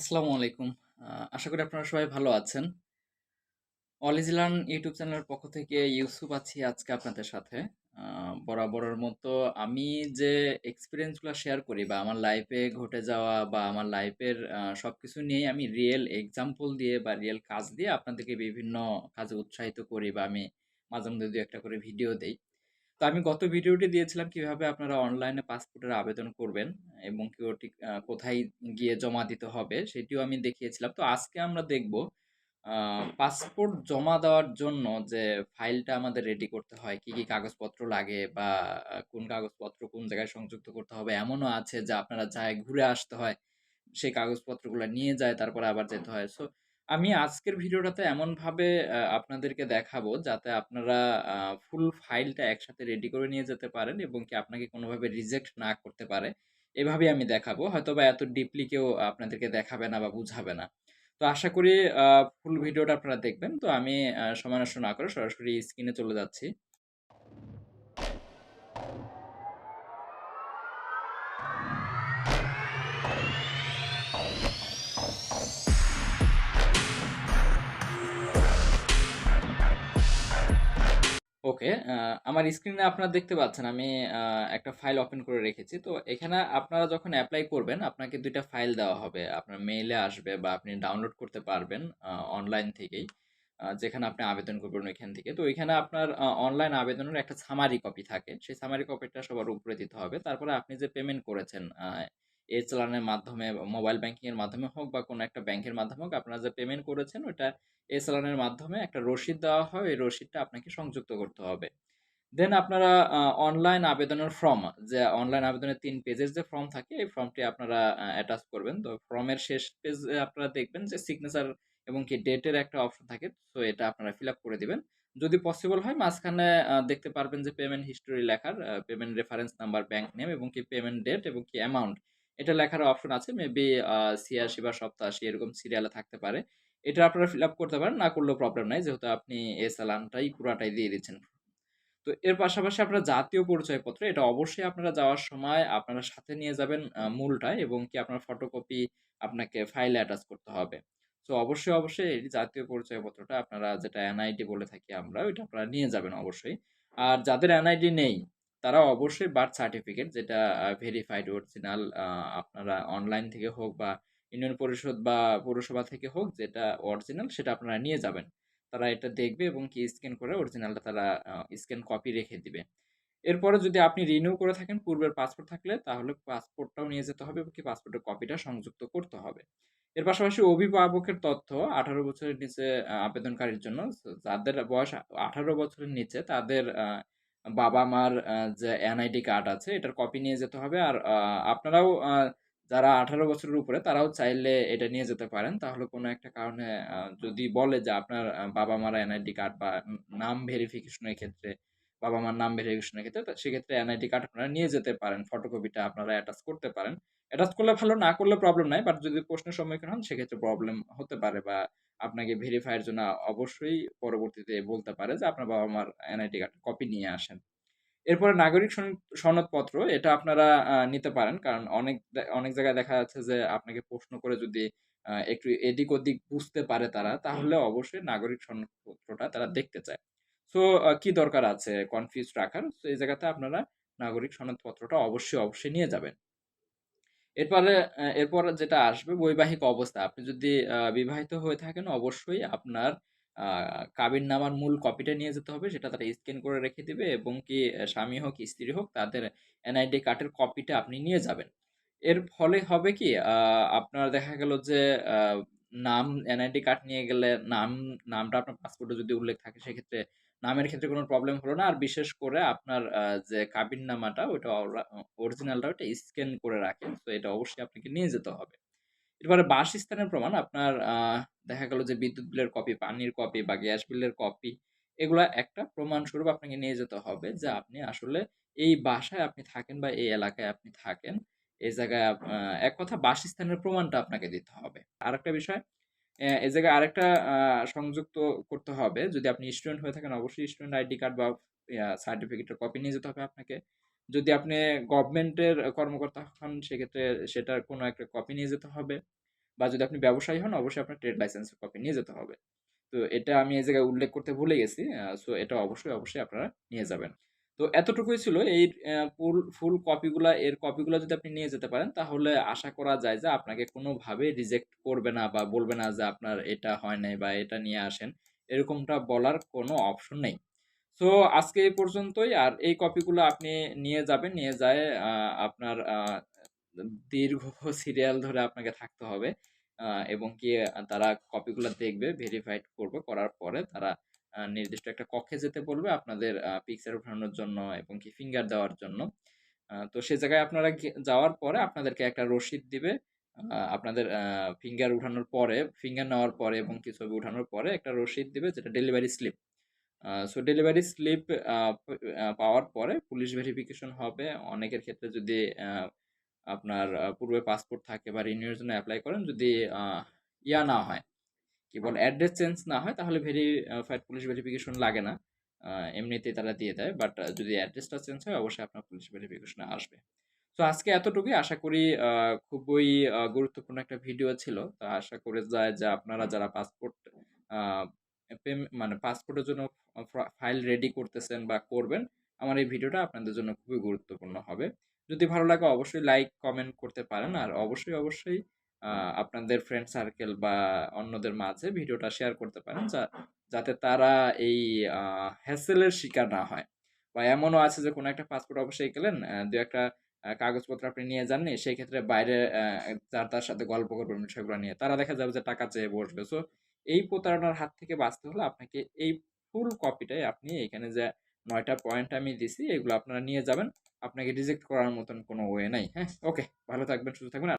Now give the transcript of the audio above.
আসসালামু আলাইকুম। আশা করি আপনারা সবাই ভালো আছেন। অলিজিলার্ন ইউটিউব চ্যানেলের পক্ষ থেকে ইউসুফ আছি আজকে আপনাদের সাথে। বরাবরের মতো আমি যে এক্সপেরিয়েন্সগুলা শেয়ার করি বা আমার লাইফে ঘটে যাওয়া বা আমার লাইফের সব কিছু নিয়েই আমি রিয়েল এক্সাম্পল দিয়ে বা রিয়েল কাজ দিয়ে আপনাদেরকে বিভিন্ন কাজে উৎসাহিত করি বা আমি মাঝে মধ্যে দু একটা করে ভিডিও দেই। তো আমি গত ভিডিওটি দিয়েছিলাম কীভাবে আপনারা অনলাইনে পাসপোর্টের আবেদন করবেন এবং কি ওটি কোথায় গিয়ে জমা দিতে হবে সেটিও আমি দেখিয়েছিলাম। তো আজকে আমরা দেখব পাসপোর্ট জমা দেওয়ার জন্য যে ফাইলটা আমাদের রেডি করতে হয়, কি, কি কাগজপত্র লাগে বা কোন কাগজপত্র কোন জায়গায় সংযুক্ত করতে হবে। এমনও আছে যে আপনারা যায় ঘুরে আসতে হয়। সেই কাগজপত্রগুলা নিয়ে যায় তারপরে আবার যেতে হয়। সো আমি আজকের ভিডিওটাতে এমনভাবে আপনাদেরকে দেখাবো যাতে আপনারা ফুল ফাইলটা একসাথে রেডি করে নিয়ে যেতে পারেন এবং কি আপনাকে কোনোভাবে রিজেক্ট না করতে পারে। এভাবে আমি দেখাবো। হয়তো বা এত ডিপলি কেউ আপনাদেরকে দেখাবে না বা বুঝাবে না। তো আশা করি ফুল ভিডিওটা আপনারা দেখবেন। তো আমি, আ সময় নষ্ট না করে সরাসরি স্ক্রিনে চলে যাচ্ছি। ওকে। আমার স্ক্রিনে আপনারা দেখতে পাচ্ছেন আমি একটা ফাইল ওপেন করে রেখেছি। তো এখানে আপনারা যখন অ্যাপ্লাই করবেন, আপনাকে দুইটা ফাইল দেওয়া হবে। আপনার মেইলে আসবে বা আপনি ডাউনলোড করতে পারবেন অনলাইন থেকেই। যেখানে আপনি আবেদন করবেন ওইখান থেকে। তো ওইখানে আপনার অনলাইন আবেদনের একটা সামারি কপি থাকে। সেই সামারি কপিটা সবার উপরে দিতে হবে। তারপরে আপনি যে পেমেন্ট করেছেন আ এ-চালানের মাধ্যমে, মোবাইল ব্যাংকিং এর মাধ্যমে হোক বা কোনো একটা ব্যাংকের মাধ্যমে হোক আপনারা যে পেমেন্ট করেছেন ওটা এ-চালানের মাধ্যমে একটা রসিদ দেওয়া হয়। ওই রসিদটা আপনাকে সংযুক্ত করতে হবে। দেন আপনারা অনলাইন আবেদনের ফর্ম যে অনলাইন আবেদনের তিন পেজের যে ফর্ম থাকে এই ফর্মটি আপনারা অ্যাটাচ করবেন। তো ফর্মের শেষ পেজে আপনারা দেখবেন যে সিগনেচার এবং কি ডেটের একটা অপশন থাকে। সো এটা আপনারা ফিল আপ করে দিবেন। যদি পসিবল হয় মাঝখানে দেখতে পারবেন যে পেমেন্ট হিস্টরি লেখার payment reference number, bank name এবং কি পেমেন্ট ডেট এবং কি অ্যামাউন্ট এটা লেখার অপশন আছে। মেবি ৮৬ বা ৮৭ এরকম সিরিয়ালে থাকতে পারে। এটা আপনারা ফিল আপ করতে পারেন। না করলেও প্রবলেম নাই। যেহেতু আপনি এ-চালানটাই পুরাটাই দিয়ে দিচ্ছেন। তো এর পাশাপাশি আপনার জাতীয় পরিচয়পত্র এটা অবশ্যই আপনারা যাওয়ার সময় আপনারা সাথে নিয়ে যাবেন মূলটা এবং কি আপনার ফটোকপি আপনাকে ফাইলে অ্যাটাচ করতে হবে। তো অবশ্যই, অবশ্যই এই জাতীয় পরিচয়পত্রটা আপনারা যেটা এনআইডি বলে থাকি আমরা ওইটা আপনারা নিয়ে যাবেন অবশ্যই। আর যাদের এনআইডি নেই তারা অবশ্যই বার্থ সার্টিফিকেট যেটা ভেরিফাইড অরিজিনাল আপনারা অনলাইন থেকে হোক বা ইউনিয়ন পরিষদ বা পৌরসভা থেকে হোক যেটা অরিজিনাল সেটা আপনারা নিয়ে যাবেন। তারা এটা দেখবে এবং কি স্ক্যান করে অরিজিনালটা তারা স্ক্যান কপি রেখে দিবে। এরপরে যদি আপনি রিনিউ করে থাকেন পূর্বের পাসপোর্ট থাকলে, তাহলে পাসপোর্টটাও নিয়ে যেতে হবে এবং কি পাসপোর্টের কপিটা সংযুক্ত করতে হবে। এর পাশাপাশি অভিভাবকের তথ্য ১৮ বছরের নিচে আবেদনকারীর জন্য যাদের বয়স ১৮ বছরের নিচে তাদের আ বাবা-মার আ যে এনআইডি কার্ড আছে এটার কপি নিয়ে যেতে হবে। আর আপনারাও যারা ১৮ বছরের উপরে তারাও চাইলে এটা নিয়ে যেতে পারেন। তাহলে কোনো একটা কারণে যদি বলে যে আপনার আ বাবা-মারা এনআইডি কার্ড বা নাম ভেরিফিকেশনের ক্ষেত্রে, বাবা-মার নাম ভেরিফিকেশন এর ক্ষেত্রে সেক্ষেত্রে এনআইডি কার্ড আপনারা নিয়ে যেতে পারেন। ফটোকপিটা আপনারা অ্যাটাচ করতে পারেন। অ্যাটাচ করলে ভালো, না করলে প্রবলেম নাই। বাট যদি প্রশ্নের সম্মুখীন হন সেক্ষেত্রে প্রবলেম হতে পারে বা আপনাকে ভেরিফাই এর জন্য অবশ্যই পরবর্তীতে বলতে পারে যে আপনার বাবা-মার এনআইডি কার্ড কপি নিয়ে আসেন। এরপরে নাগরিক সনদপত্র এটা আপনারা নিতে পারেন। কারণ অনেক অনেক জায়গায় দেখা যাচ্ছে যে আপনাকে প্রশ্ন করে যদি একটু এদিক-ওদিক বুঝতে পারে তারা তাহলে অবশ্যই নাগরিক সনদপত্রটা তারা দেখতে চায়। সো কি দরকার আছে কনফিউজ রাখার? সো এই জায়গাতে আপনারা নাগরিক সনদপত্রটা অবশ্যই, অবশ্যই নিয়ে যাবেন। এরপরে এরপর যেটা আসবে বৈবাহিক অবস্থা। আপনি যদি বিবাহিত হয়ে থাকেন অবশ্যই আপনার আ কাবিননামার মূল কপিটা নিয়ে যেতে হবে। সেটা তারা স্ক্যান করে রেখে দিবে এবং কি স্বামী হোক, স্ত্রী হোক তাদের এনআইডি কার্ডের কপিটা আপনি নিয়ে যাবেন। এর ফলে হবে কি আপনার দেখা গেল যে নাম এনআইডি কার্ড নিয়ে গেলে নাম নামটা আপনার পাসপোর্টে যদি উল্লেখ থাকে সেক্ষেত্রে নামের ক্ষেত্রে কোনো প্রবলেম হলো না। আর বিশেষ করে আপনার যে কাবিননামাটা ওইটা অরা অরিজিনালটা ওইটা স্ক্যান করে রাখেন। সো এটা অবশ্যই আপনাকে নিয়ে যেতে হবে। এরপরে বাসস্থানের প্রমাণ আপনার দেখা গেল যে বিদ্যুৎ বিলের কপি, পানির কপি বা গ্যাস বিলের কপি এগুলা একটা প্রমাণস্বরূপ আপনাকে নিয়ে যেতে হবে যে আপনি আসলে এই বাসায় আপনি থাকেন বা এই এলাকায় আপনি থাকেন। এই জায়গায় এক কথা বাসস্থানের প্রমাণটা আপনাকে দিতে হবে। আর একটা বিষয় এই জায়গায় আরেকটা সংযুক্ত করতে হবে। যদি আপনি স্টুডেন্ট হয়ে থাকেন, অবশ্যই স্টুডেন্ট আইডি কার্ড বা সার্টিফিকেটের কপি নিয়ে যেতে হবে আপনাকে। যদি আপনি গভর্নমেন্টের কর্মকর্তা হন, সেক্ষেত্রে সেটার কোনো একটা কপি নিয়ে যেতে হবে। বা যদি আপনি ব্যবসায়ী হন, অবশ্যই আপনার ট্রেড লাইসেন্সের কপি নিয়ে যেতে হবে তো এটা আমি এই জায়গায় উল্লেখ করতে ভুলে গেছি সো এটা অবশ্যই অবশ্যই আপনারা নিয়ে যাবেন তো এতটুকুই ছিল এই ফুল ফুল কপিগুলা এর কপিগুলো যদি আপনি নিয়ে যেতে পারেন, তাহলে আশা করা যায় যে আপনাকে কোনোভাবে রিজেক্ট করবে না বা বলবে না যে আপনার এটা হয় নাই বা এটা নিয়ে আসেন। এরকমটা বলার কোনো অপশন নেই। সো আজকে এই পর্যন্তই। আর এই কপিগুলো আপনি নিয়ে যাবেন, নিয়ে যায় আপনার দীর্ঘ সিরিয়াল ধরে আপনাকে থাকতে হবে এবং কি তারা কপিগুলো দেখবে ভেরিফাইড করবে, করার পরে তারা নির্দিষ্ট একটা কক্ষে যেতে বলবে আপনাদের পিকচার উঠানোর জন্য এবং কি ফিঙ্গার দেওয়ার জন্য। তো সে জায়গায় আপনারা যাওয়ার পরে আপনাদেরকে একটা রসিদ দিবে। আপনাদের ফিঙ্গার উঠানোর পরে ফিঙ্গার নেওয়ার পরে এবং কি ছবি উঠানোর পরে একটা রসিদ দিবে যেটা delivery slip so delivery slip পাওয়ার পরে পুলিশ ভেরিফিকেশন হবে। অনেকের ক্ষেত্রে যদি আপনার পূর্বে পাসপোর্ট থাকে বা রিনিউর জন্য অ্যাপ্লাই করেন, যদি ইয়া না হয় কি বল অ্যাড্রেস চেঞ্জ না হয়, তাহলে ভেরিফাইড পুলিশ ভেরিফিকেশন লাগে না। এমনিতেই তারা দিয়ে দেয় বাট যদি অ্যাড্রেসটা চেঞ্জ হয়, অবশ্যই আপনার পুলিশ ভেরিফিকেশনে আসবে। তো আজকে এতটুকুই, আশা করি খুবই গুরুত্বপূর্ণ একটা ভিডিও ছিল। তো আশা করে যায় যে আপনারা যারা পাসপোর্ট মানে পাসপোর্টের জন্য ফাইল রেডি করতেছেন বা করবেন, আমার এই ভিডিওটা আপনাদের জন্য খুবই গুরুত্বপূর্ণ হবে। যদি ভালো লাগে, অবশ্যই লাইক কমেন্ট করতে পারেন। আর অবশ্যই অবশ্যই আপনাদের ফ্রেন্ড সার্কেল বা অন্যদের মাঝে ভিডিওটা শেয়ার করতে পারেন, যা- যাতে তারা এই হ্যাসেলের শিকার না হয়। বা এমনও আছে যে, কোনো একটা পাসপোর্ট অবশ্যই গেলেন দু একটা কাগজপত্র আপনি নিয়ে যাননি সেই ক্ষেত্রে বাইরে যার, তার সাথে গল্প করবেন বিষয়গুলো নিয়ে, তারা দেখা যাবে যে, টাকা চেয়ে বসবে। সো এই প্রতারণার হাত থেকে বাঁচতে হলে আপনাকে এই ফুল কপিটাই আপনি এখানে যে, নয়টা পয়েন্ট আমি দিছি, এগুলো আপনারা নিয়ে যাবেন। আপনাকে রিজেক্ট করার মতন কোনো ওয়ে নাই। হ্যাঁ ওকে ভালো থাকবেন, সুস্থ থাকবেন।